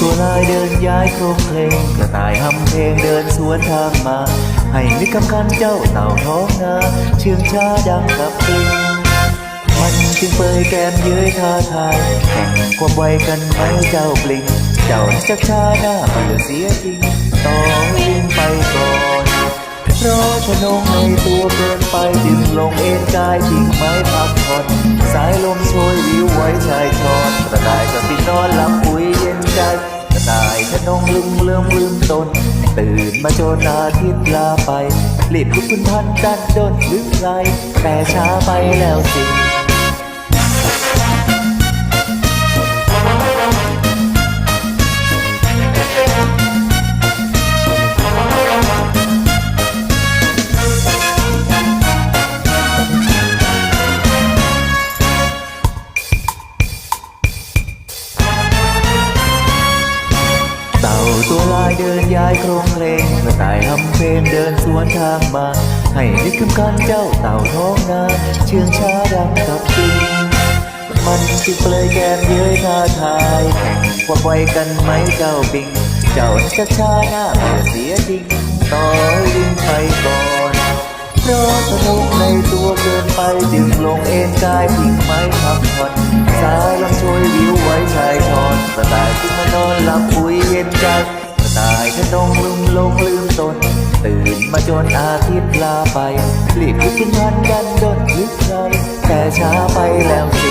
ตัวลายเดินย้ายโครงเพลงกระต่ายหำเพลงเดินสวนทางมา ให้นึกคำคันเจ้าเต่าท้องนาเชื่องช้าดังกับเพลงมันจึงเปยแก้มเย้ยท้าทายแข่งความไวกันไหมเจ้าปลิง เจ้าชักช้าหน้าเบื่อเสียจริงต้องวิ่งไปก่อนเพราะชนงในตัวเกินไปจึงลงเอ็นกายทิ้งไม้พักผ่อนสายลมโชยวิวไว้ชายชอนกระต่ายก็ติดนอนหลับปุ กระต่ายชนงลืมเลื่อมลืมตน ตื่นมาโจนอาทิตย์ลาไปรีบลุกขึ้นทันดันดนลืมไรแต่ช้าไปแล้วสิายเดินย้ายโครงเพลงกระต่ายทำเพลงเดินสวนทางมา ให้นึกถึงกันเจ้าเต่าท้องนาเชื่องช้าดังกับจริงมันจึงเปลยแก้มเย้ยท้าทายแข่งควาไวกันไหมเจ้าปิง เจ้าชักช้าหน้าเบื่อเสียจริงต่อยิงไปก่อนเพราะสนุกในตัวเกินไปจึงลงเอ็นกายทิ้งไม้พักผ่อนสายลำช่วยวิวไว้ชายชอนกระต่ายขึ้นมานอนหลับปุ๋ยเย็นใจ กระต่ายขนงลุมลงลืมตน ตื่นมาจนอาทิตย์ลาไปรีบลุกขึ้นทันกันจนลึกไรแต่ช้าไปแล้ว